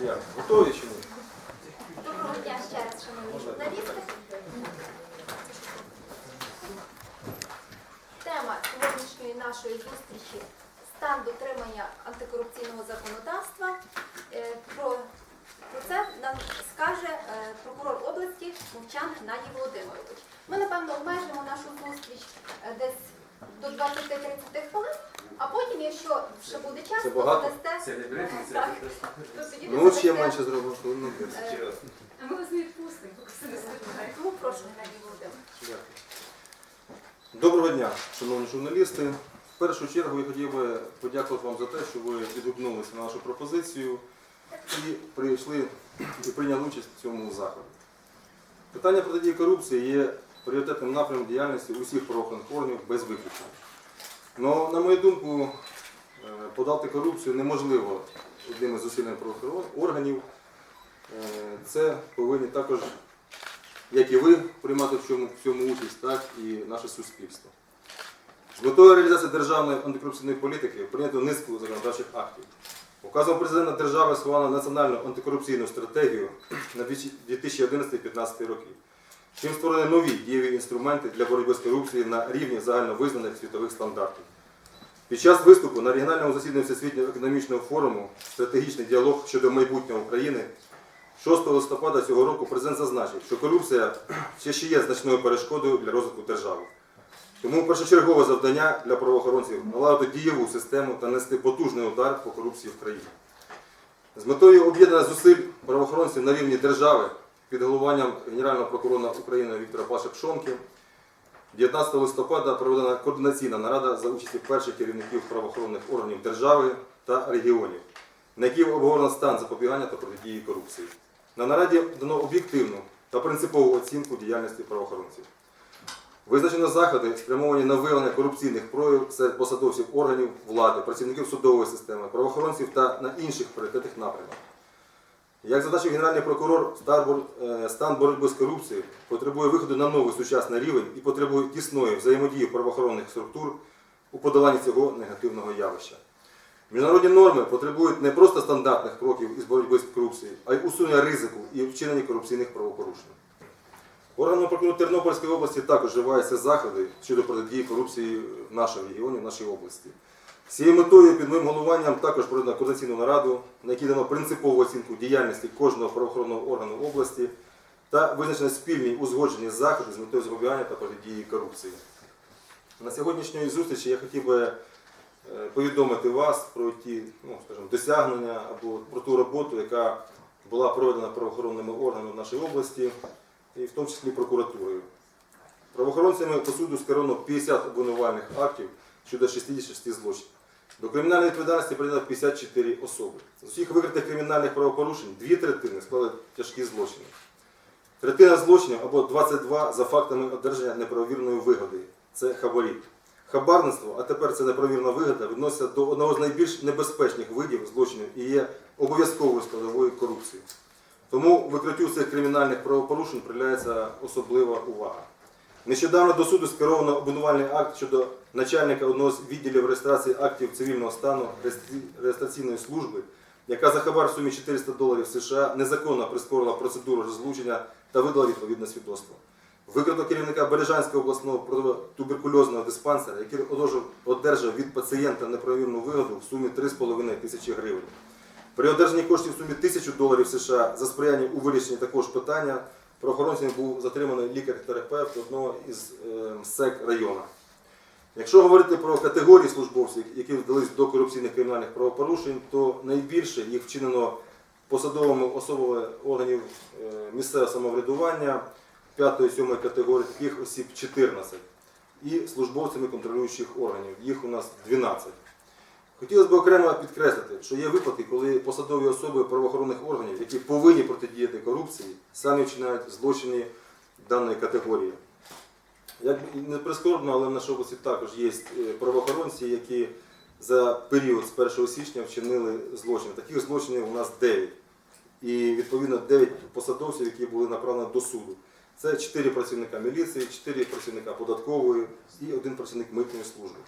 Як? Готові чи ні? Доброго дня ще раз, шановні журналісти. Тема сьогоднішньої нашої зустрічі стан дотримання антикорупційного законодавства. Е, Про, про це нам скаже е, прокурор області Мовчан Геннадій Володимирович. Ми, напевно, обмежимо нашу зустріч е, десь до 20-30 хвилин, а потім, якщо ще буде час, Це то багато? дасте. Це не брифінг, це Так. просто- то тоді Ну от ще менше зробимо хвилину. е, А ми вас не відпустимо, поки все не спитаємо. Тому прошу, Геннадій Володимирович. Дякую. Доброго дня, шановні журналісти. В першу чергу я хотів би подякувати вам за те, що ви відгукнулися на нашу пропозицію і прийшли і прийняли участь в цьому заході. Питання протидії корупції є пріоритетним напрямом діяльності усіх правоохоронних органів без виключення. Но, на мою думку, е, подати корупцію неможливо одним із зусиллями правоохоронних органів. Е, Це повинні також як і ви приймати в цьому, в цьому участь, так і наше суспільство. З метою реалізації державної антикорупційної політики прийнято низку законодавчих актів. Указом президента держави схвалено національну антикорупційну стратегію на 2011-2015 роки. Чим створені нові дієві інструменти для боротьби з корупцією на рівні загальновизнаних світових стандартів. Під час виступу на регіональному засіданні Всесвітнього економічного форуму Стратегічний діалог щодо майбутнього України 6 листопада цього року президент зазначив, що корупція ще ще є значною перешкодою для розвитку держави. Тому першочергове завдання для правоохоронців наладити дієву систему та нести потужний удар по корупції в країні. З метою об'єднання зусиль правоохоронців на рівні держави під головуванням Генерального прокурора України Віктора Паша Пшонки 19 листопада проведена координаційна нарада за участі перших керівників правоохоронних органів держави та регіонів, на якій обговорено стан запобігання та протидії корупції. На нараді дано об'єктивну та принципову оцінку діяльності правоохоронців. Визначено заходи, спрямовані на виявлення корупційних проявів серед посадовців органів влади, працівників судової системи, правоохоронців та на інших пріоритетних напрямах. Як зазначив Генеральний прокурор, е, стан боротьби з корупцією потребує виходу на новий сучасний рівень і потребує тісної взаємодії правоохоронних структур у подоланні цього негативного явища. Міжнародні норми потребують не просто стандартних кроків із боротьби з корупцією, а й усунення ризику і вчинення корупційних правопорушень. Органом прокуратури Тернопільської області також вживаються заходи щодо протидії корупції в нашому регіоні, в нашій області. Цією метою під моїм головуванням також проведено координаційну нараду, на якій дано принципову оцінку діяльності кожного правоохоронного органу області та визначено спільні узгоджені заходи з метою запобігання та протидії корупції. На сьогоднішньої зустрічі я хотів би е, повідомити вас про ті ну, скажімо, досягнення або про ту роботу, яка була проведена правоохоронними органами нашої області, і в тому числі прокуратурою. Правоохоронцями по суду скеровано 50 обвинувальних актів щодо 66 злочинів. До кримінальної відповідальності прийнято 54 особи. З усіх викритих кримінальних правопорушень дві третини склали тяжкі злочини. Третина злочинів або 22 за фактами одержання неправовірної вигоди. Це хабарі. Хабарництво, а тепер це неправовірна вигода, відноситься до одного з найбільш небезпечних видів злочинів і є обов'язковою складовою корупції. Тому викриттю цих кримінальних правопорушень приділяється особлива увага. Нещодавно до суду скеровано обвинувальний акт щодо начальника одного з відділів реєстрації актів цивільного стану реєстраційної служби, яка за хабар в сумі 400 доларів США незаконно прискорила процедуру розлучення та видала відповідне свідоцтво. Викрито керівника Бережанського обласного протитуберкульозного диспансера, який одержав- від пацієнта неправомірну вигоду в сумі 3,5 тисячі гривень. При одержанні коштів в сумі 1000 доларів США за сприяння у вирішенні такого ж питання правоохоронцями був затриманий лікар-терапевт одного із е, СЕК району. Якщо говорити про категорії службовців, які вдались до корупційних кримінальних правопорушень, то найбільше їх вчинено посадовими особами органів е, місцевого самоврядування 5-7 категорії, таких осіб 14, і службовцями контролюючих органів, їх у нас 12. Хотілося б окремо підкреслити, що є випадки, коли посадові особи правоохоронних органів, які повинні протидіяти корупції, самі вчинають злочини даної категорії. Як не прискорбно, але в нашій області також є е, правоохоронці, які за період з 1 січня вчинили злочини. Таких злочинів у нас 9. І відповідно 9 посадовців, які були направлені до суду. Це 4 працівника міліції, 4 працівника податкової і один працівник митної служби.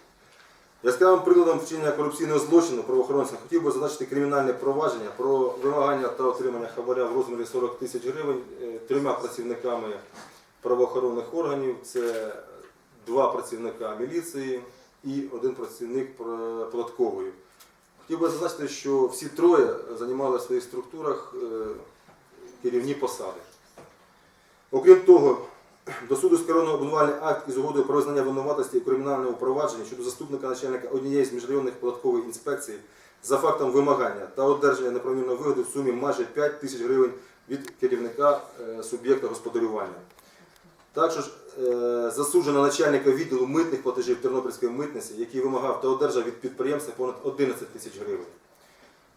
Яскравим прикладом вчинення корупційного злочину правоохоронцям хотів би зазначити кримінальне провадження про вимагання та отримання хабаря в розмірі 40 тисяч гривень е, трьома працівниками правоохоронних органів. Це два працівника міліції і один працівник податкової. Хотів би зазначити, що всі троє займали в своїх структурах е, керівні посади. Окрім того, до суду скеровано обвинувальний акт із угодою про визнання винуватості у кримінальному провадженні щодо заступника начальника однієї з міжрайонних податкових інспекцій за фактом вимагання та одержання неправомірної вигоди в сумі майже 5 тисяч гривень від керівника е, суб'єкта господарювання. Також е, засуджено начальника відділу митних платежів Тернопільської митниці, який вимагав та одержав від підприємства понад 11 тисяч гривень.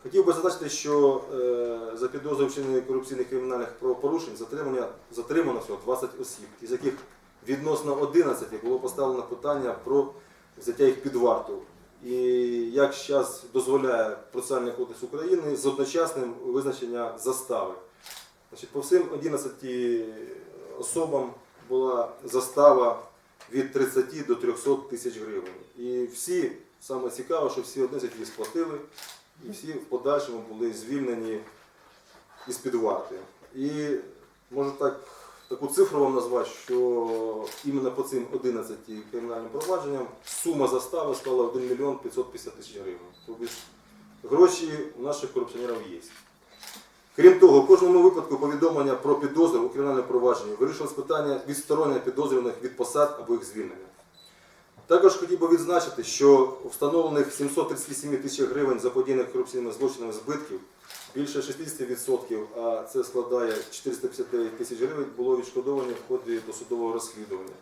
Хотів би зазначити, що е, за підозрою вчинення корупційних кримінальних правопорушень затримано всього 20 осіб, із яких відносно 11 було поставлено питання про взяття їх під варту. І як зараз дозволяє Процесуальний кодекс України з одночасним визначення застави. Значить, по всім 11 особам була застава від 30 до 300 тисяч гривень. І всі, саме цікаво, що всі 11 її сплатили, і всі в подальшому були звільнені із-під варти. І можу так, таку цифру вам назвати, що іменно по цим 11 кримінальним провадженням сума застави склала 1 мільйон 550 тисяч гривень. Тобто гроші у наших корупціонерів є. Крім того, в кожному випадку повідомлення про підозру у кримінальному провадженні вирішилось питання відсторонення підозрюваних від посад або їх звільнення. Також хотів би відзначити, що встановлених 738 тисяч гривень заподіяних корупційними злочинами збитків більше 60%, а це складає 459 тисяч гривень, було відшкодовані в ході досудового розслідування.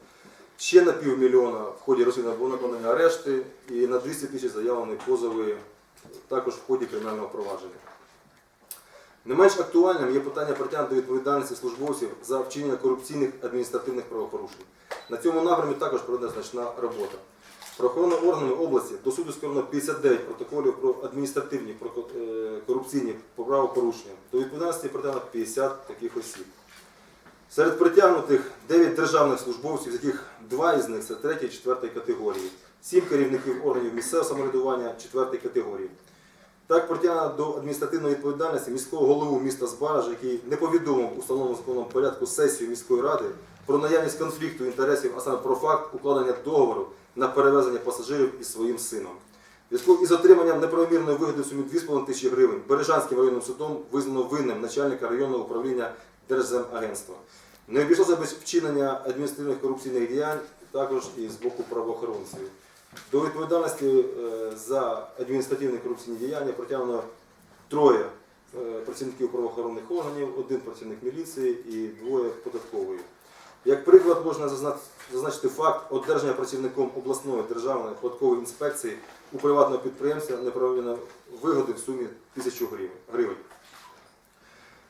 Ще на півмільйона в ході розслідування було накладені арешти і на 200 тисяч заявлені позови також в ході кримінального провадження. Не менш актуальним є питання притягнення до відповідальності службовців за вчинення корупційних адміністративних правопорушень. На цьому напрямі також проведена значна робота. Правоохоронними органами області до суду скеровано 59 протоколів про адміністративні проко- е, корупційні правопорушення. До відповідальності притягнено 50 таких осіб. Серед притягнутих 9 державних службовців, з яких два із них це 3 і 4 категорії, 7 керівників органів місцевого самоврядування 4 категорії. Так притягнено до адміністративної відповідальності міського голову міста Збаража, який не повідомив у встановленому законом порядку сесію міської ради про наявність конфлікту інтересів, а саме про факт укладення договору на перевезення пасажирів із своїм сином. Зв'язку із отриманням неправомірної вигоди в сумі 2,5 тисячі гривень Бережанським районним судом визнано винним начальника районного управління Держземагентства. Не обійшлося без вчинення адміністративних корупційних діянь також і з боку правоохоронців. До відповідальності е, за адміністративні корупційні діяння притягнено троє е, працівників правоохоронних органів, один працівник міліції і двоє податкової. Як приклад можна зазначити факт одержання працівником обласної державної податкової інспекції у приватного підприємства неправомірної вигоди в сумі 1000 гривень- гривень.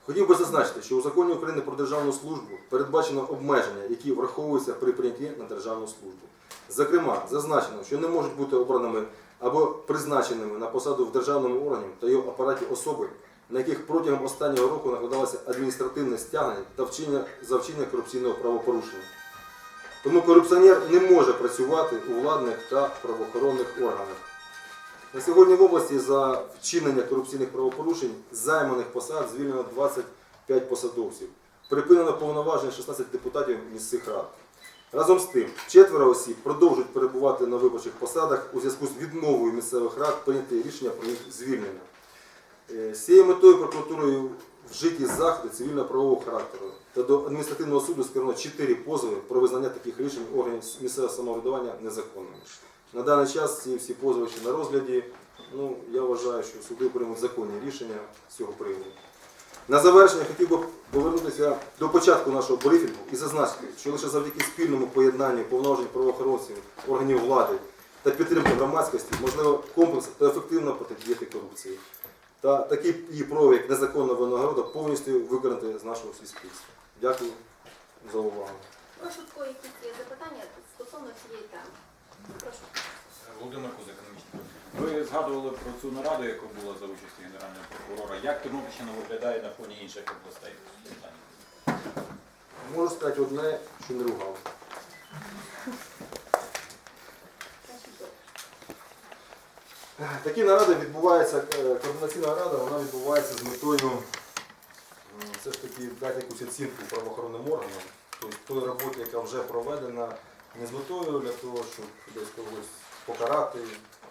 Хотів би зазначити, що у законі України про державну службу передбачено обмеження, які враховуються при прийнятті на державну службу. Зокрема, зазначено, що не можуть бути обраними або призначеними на посаду в державному органі та його апараті особи, на яких протягом останнього року накладалося адміністративне стягнення та вчинення за корупційного правопорушення. Тому корупціонер не може працювати у владних та правоохоронних органах. На сьогодні в області за вчинення корупційних правопорушень займаних посад звільнено 25 посадовців. Припинено повноваження 16 депутатів місцевих рад. Разом з тим, четверо осіб продовжують перебувати на виборчих посадах у зв'язку з відмовою місцевих рад прийняти рішення про їх звільнення. Е, З цією метою прокуратурою вжиті заходи цивільно-правового характеру та до адміністративного суду скеровано 4 позови про визнання таких рішень органів місцевого самоврядування незаконними. На даний час ці всі позови ще на розгляді. Ну, я вважаю, що суди приймуть законні рішення з цього приводу. На завершення хотів би повернутися до початку нашого брифінгу і зазначити, що лише завдяки спільному поєднанню повноважень правоохоронців, органів влади та підтримки громадськості можливо комплексно та ефективно протидіяти корупції. Та такий її прояв, як незаконна винагорода, повністю виконати з нашого суспільства. Дякую за увагу. Прошу якісь є запитання стосовно цієї теми. Прошу. Володимир Кузик, економічний. Ви згадували про цю нараду, яка була за участі генерального прокурора. Як Тернопільщина виглядає на фоні інших областей? Можу сказати одне, що не ругав. Такі наради відбуваються, е, координаційна рада, вона відбувається з метою все ж таки дати якусь оцінку правоохоронним органам, тобто тої роботи, яка вже проведена, не з метою для того, щоб десь когось покарати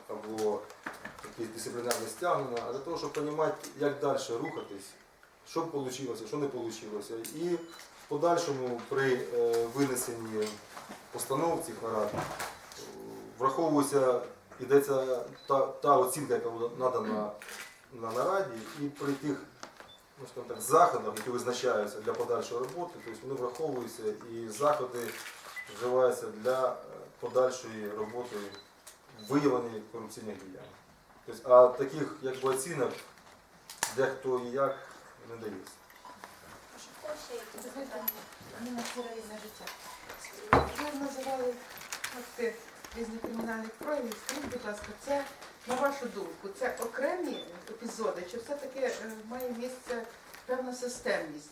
або якісь дисциплінарні стягнення, а для того, щоб розуміти, як далі рухатись, що вийшло, що не вийшло. І в подальшому при е, винесенні постанов цих нарад е, враховується, йдеться та, та оцінка, яка надана на нараді, і при тих ну, так, заходах, які визначаються для подальшої роботи, тобто вони враховуються і заходи вживаються для е, подальшої роботи виявлення корупційних діянь. Тобто, а таких якби, оцінок дехто і як не дається. Ви називали факти різних кримінальних проявів. Скажіть, будь ласка, це, на вашу думку, це окремі епізоди, чи все-таки е, має місце певна системність?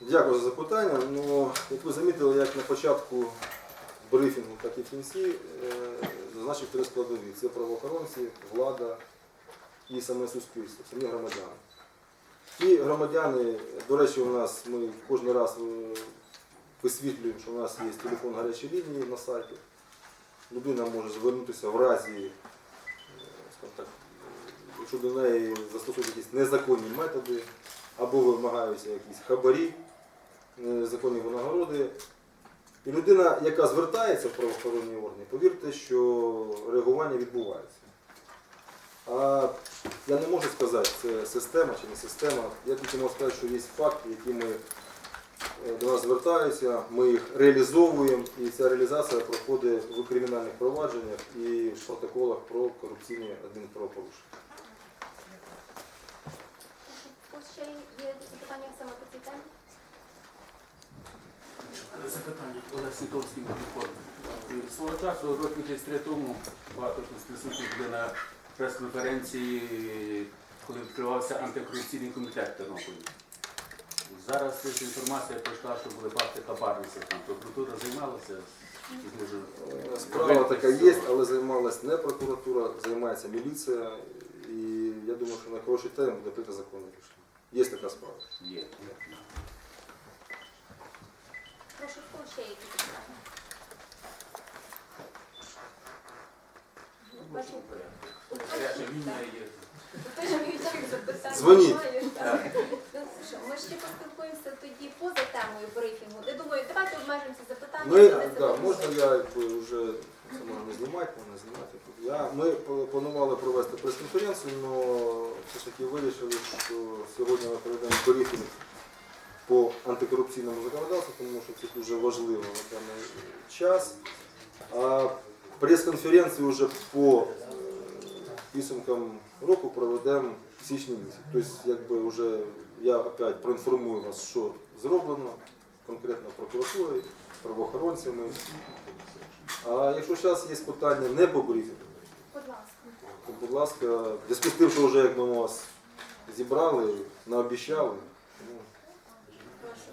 Дякую за запитання. Ну, як ви замітили, як на початку брифінгу, так і в кінці, е, зазначив три складові. Це правоохоронці, влада і саме суспільство, самі громадяни. Ті громадяни, до речі, у нас ми кожен раз е, висвітлюємо, що у нас є телефон гарячої лінії на сайті. Людина може звернутися в разі, е, так, якщо до неї застосують якісь незаконні методи, або вимагаються якісь хабарі, незаконні винагороди. І людина, яка звертається в правоохоронні органи, повірте, що реагування відбувається. А я не можу сказати, це система чи не система. Я тільки можу сказати, що є факти, які ми е, до нас звертаються, ми їх реалізовуємо, і ця реалізація проходить в кримінальних провадженнях і в протоколах про корупційні адмінправопорушення. Хто ще є запитання саме по цій темі? Запитання Олег Свого часу, років десь три тому, багато присутніх були на прес-конференції, коли відкривався антикорупційний комітет в Тернополі. Зараз ця інформація пройшла, що були факти хабарництва там. Прокуратура займалася може, Справа така є, але займалась не прокуратура, займається міліція. І я думаю, що на хороший термін буде прийнято законне рішення. Є така справа. є. Прошу, хто ще які запитання? Бачу, Гаряча лінія є. ти ж інших запитань Дзвоніть. Ну, що, Ми ще поспілкуємося тоді поза темою брифінгу. Я думаю, давайте обмежимося запитаннями. Ми, да, можна я вже це можна не знімати, можна знімати. Я, ми планували провести прес-конференцію, але все ж таки вирішили, що сьогодні ми проведемо брифінг по антикорупційному законодавству, тому що це дуже важливо на даний час. А прес-конференцію вже по е, підсумкам року проведемо в січні місяці. Тобто, якби вже я опять проінформую вас, що зроблено конкретно прокуратурою, правоохоронцями. А якщо зараз є питання не по брифінгу, то, будь ласка, зв'язку з тим, що вже як ми вас зібрали, наобіщали, ну, Прошу.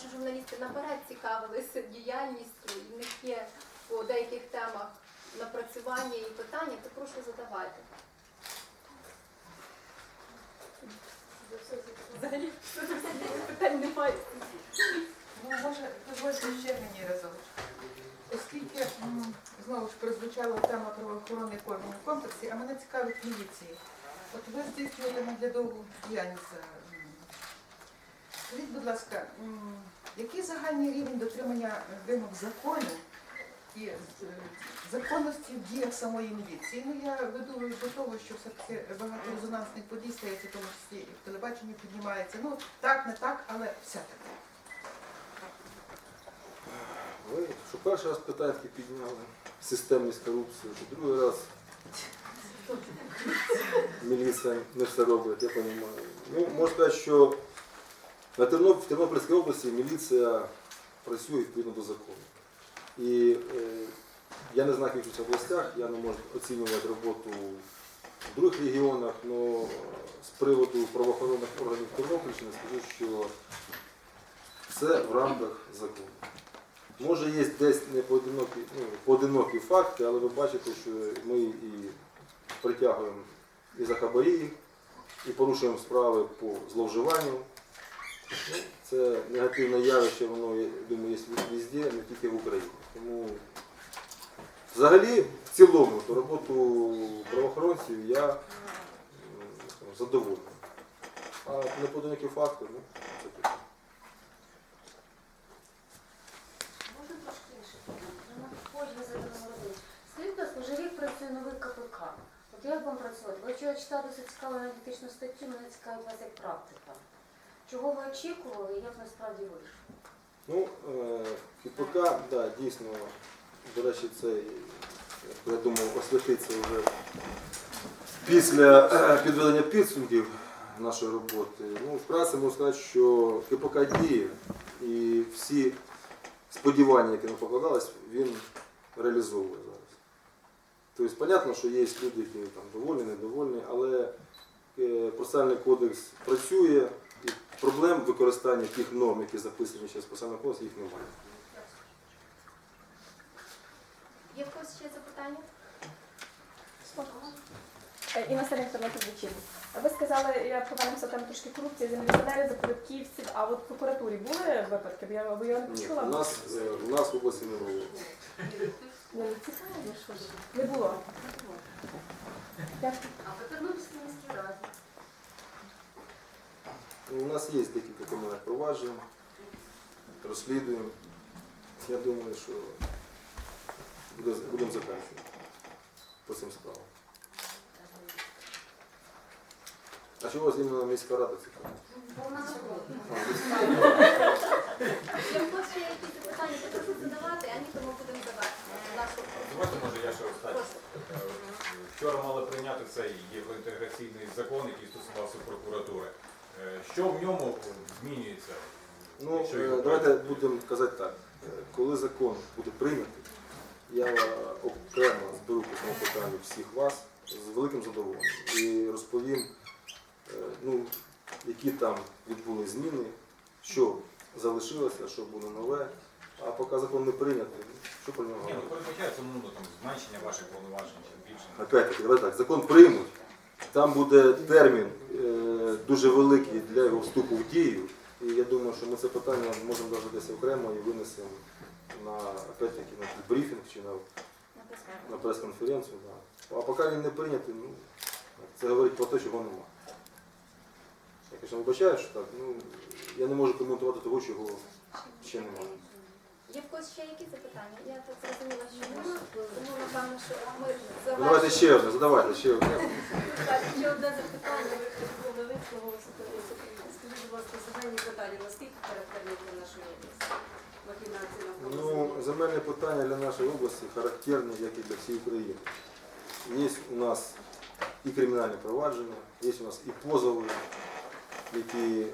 Що журналісти наперед цікавилися діяльністю, і в них є по деяких темах напрацювання і питання, то прошу задавайте. Взагалі питань немає. Ну, може, дозвольте ще мені разом. Оскільки знову ж прозвучала тема правоохоронних органів в комплексі, а мене цікавить міліції. От ви здійснюєте наглядову діяльність. за, м, Скажіть, будь ласка, який загальний рівень дотримання вимог закону і е, законності в діях самої міліції? Ну я веду до того, що все-таки багато резонансних подій стається, в тому числі і в телебаченні піднімається. Ну так, не так, але все-таки. ви що перший раз питання підняли системність корупції, що другий раз міліція не все робить, я розумію. Ну, можу сказати, що в Тернопільській області міліція працює відповідно до закону. І е, я не знаю, в яких областях, я не можу оцінювати роботу в других регіонах, але з приводу правоохоронних органів Тернопільщини скажу, що все в рамках закону. Може є десь не поодинокі, ну, поодинокі факти, але ви бачите, що ми і притягуємо і за хабарі, і порушуємо справи по зловживанню. Це негативне явище, воно, я думаю, є везде, не тільки в Україні. Тому взагалі, в цілому, то роботу правоохоронців я задоволений. А непоодинокі факти, ну, це таке. Можна трошки інше питання? Вже рік працює новий КПК. От як вам працювати? Ви вчора читали досить цікаву аналітичну статтю, мене цікавить вас як практика. Чого ви очікували і як насправді вийшло? Ну, е, КПК, да, дійсно, до речі, це, я думаю, освятиться вже після е, підведення підсумків нашої роботи. Ну, вкратце можу сказати, що КПК діє і всі сподівання, які нам покладались, він реалізовує зараз. Тобто, зрозуміло, що є люди, які там довольні, недовольні, але е, процесуальний кодекс працює, проблем використання тих норм, які записані через процесуальний кодекс, їх немає. Є в когось ще запитання? Е, Інна Старенко на підвечірні. Ви сказали, я повернемося там трошки корупції з міліціонерів, за податківців, а от в прокуратурі були випадки? Бо я, бо я не почула. у нас, е, у нас в області не було. Ну, цікаво, що. Не було. Дякую. А по Тернопільській міській раді? Ну, У нас є декілька кримінальних проваджень, розслідуємо. Я думаю, що будемо закінчувати по цим справам. А чого вас іменно міська рада цікава? Бо вона. Є в ще якісь запитання, то прошу задавати, а ні, то ми будемо давати Давайте, може, я ще останнє. Е, Вчора мали прийняти цей євроінтеграційний закон, який стосувався прокуратури. Е, Що в ньому змінюється? Ну, е, давайте будемо казати так. Е, Коли закон буде прийнятий, я окремо зберу по цьому питанню всіх вас з великим задоволенням і розповім, ну, які там відбули зміни, що залишилося, що буде нове. А поки закон не прийнятий, ну, що про нього Ні, ну передбачається ну, там, зменшення ваших повноважень чи збільшення. Опять-таки, давайте так, закон приймуть, там буде термін дуже великий для його вступу в дію. І я думаю, що ми це питання можемо навіть десь окремо і винесемо на, опять-таки, на брифінг чи на, на прес-конференцію. Да. А поки він не прийнятий, ну, це говорить про те, чого нема. Я, звісно, вибачаю, що так, ну, я не можу коментувати того, чого ще немає. Є в когось ще якісь запитання? Я так зрозуміла, що ні. Тому напевно, що ми Ну, Давайте ще одне, задавайте ще одне. Так, ще одне запитання. Верховна висловилася Скажіть, будь ласка, загальні питання, наскільки характерні для нашої області? Ну, земельне питання для нашої області характерне, як і для всієї України. Є у нас і кримінальні провадження, є у нас і позови, які е,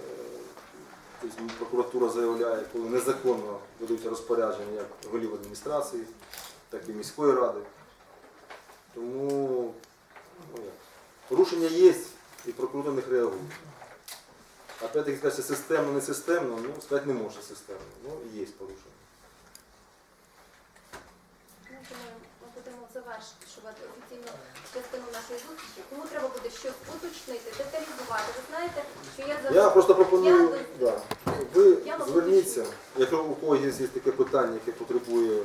тобто прокуратура заявляє, коли незаконно ведуться розпорядження як голів адміністрації, так і міської ради. Тому ну, як, порушення є, і прокуратура них реагує. Опять-таки сказати, системно, не системно, ну, сказати не може системно, ну є порушення. Ну, ми будемо завершувати офіційну частину нашої зустрічі. Кому треба буде щось уточнити, деталізувати. Ви знаєте, що я завжди... Я просто пропоную, Я- да, ви Я вам зверніться, якщо у когось є якесь питання, яке потребує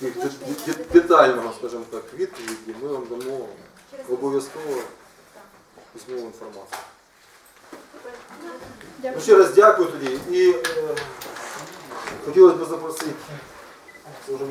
більш де- де- детального, скажімо так, відповіді, ми вам дамо через обов'язково. Письмову інформацію. Ну, ще раз дякую тоді і е, хотілося б запросити. Це вже.